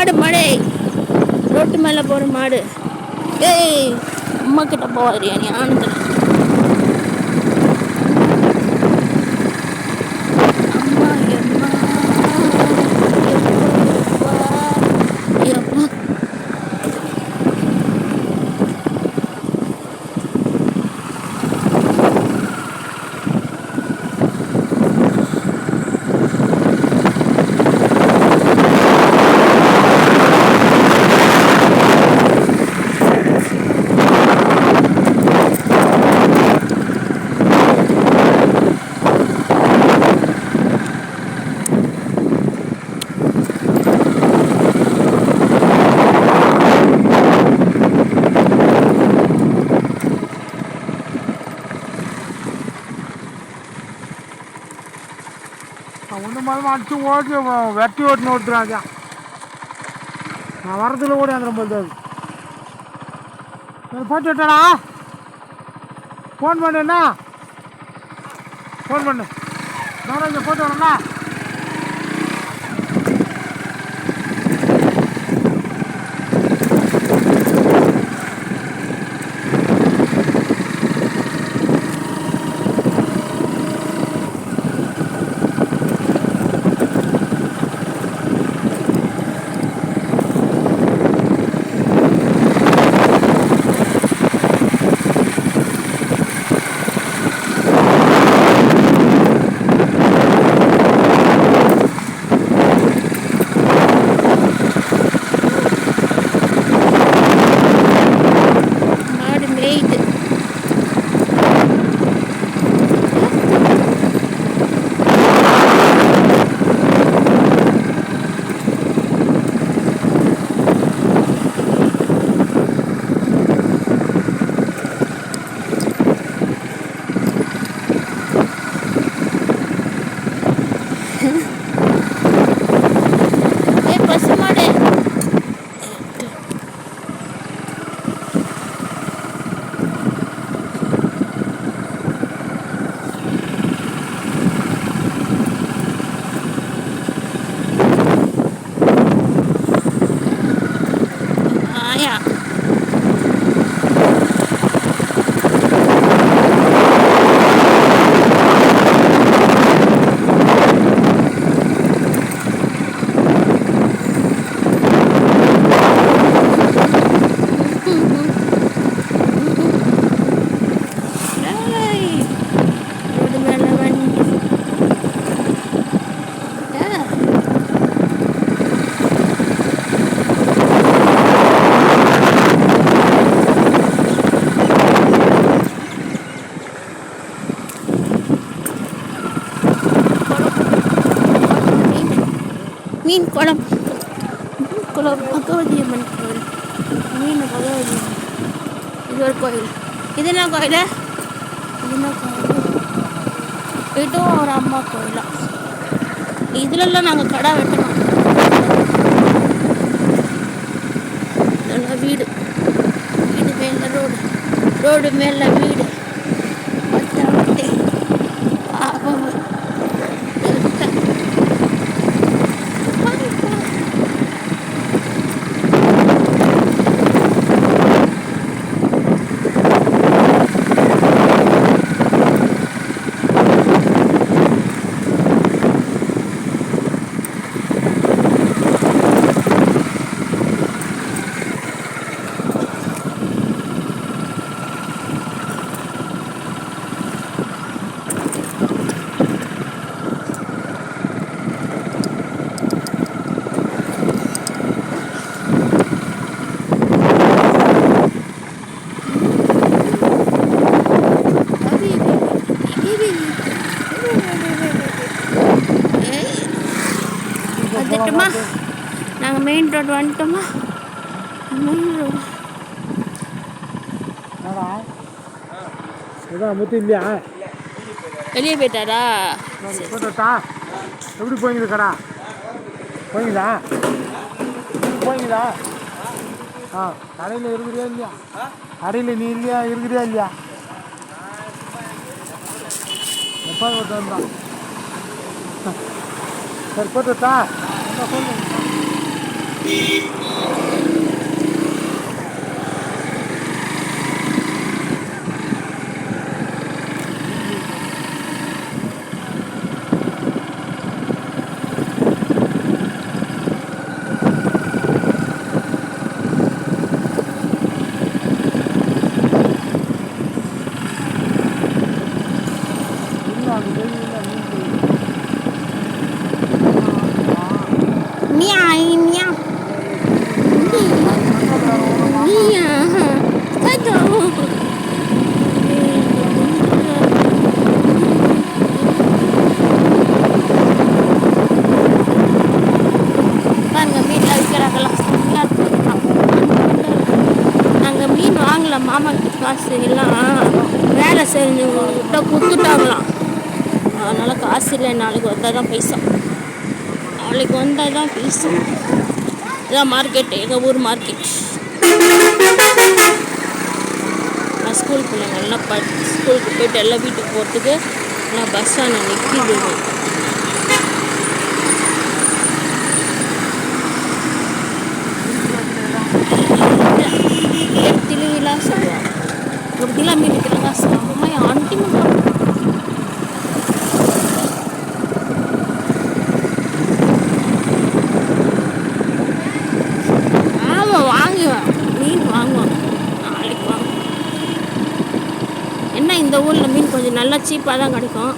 மாடு மாடு. ரோட்டு மேலே போகிற மாடு. ஏய் அம்மா கிட்ட போவாதியா நீ ஆனந்தில் அம்மா எம்மா எப்பா எப்பா மதம் அடித்து அடிச்சு வெட்டி ஓட்டுன்னு ஓட்டுறாங்க நான் வரதுல ஓடி அந்த போது போட்டு விட்டாடா ஃபோன் பண்ணு என்ன? ஃபோன் பண்ணு. நான் இங்கே போட்டு வரேண்ணா மீன் குளம். குளம் பகவதி அம்மன் கோயில். மீன் பகவதி இது ஒரு கோயில். இது என்ன கோயில்? இது என்ன கோயில்? இதுவும் ஒரு அம்மா கோயிலா? இதுலலாம் நாங்கள் கடை வெட்டணும். நல்லா வீடு. வீடு மேலே ரோடு. ரோடு மேலே வீடு வட்ட வட்டி பாவம் வந்துட்டோமா நாங்கள் மெயின் ரோடு வந்துட்டோமா மெயின் ரோடு வெளியே போயிட்டாரா? எப்படி போய்ங்குது கடா போய்ங்குதா ஆ கடையில் இருக்கிறியா இல்லையா? கடையில் நீ இல்லையா? இருக்கிறியா இல்லையா? எப்போ வந்தான்? சரி போட்டுட்டா என்ன சொல்லு Beep. இல்லை நாளைக்கு வந்தால் தான் பைசா நாளைக்கு வந்தால் தான் பைசா இதான் மார்க்கெட்டு எங்கள் ஊர் மார்க்கெட் நான் ஸ்கூல் நல்லா ப ஸ்கூலுக்கு போயிட்டு எல்லாம் வீட்டுக்கு போகிறதுக்கு நான் பஸ் ஸ்டாண்டில் நிற்கிது இந்த ஊரில் மீன் கொஞ்சம் நல்லா சீப்பாக தான் கிடைக்கும்.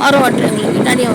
ஆரோ வாட்டர் எங்களுக்கு நிறைய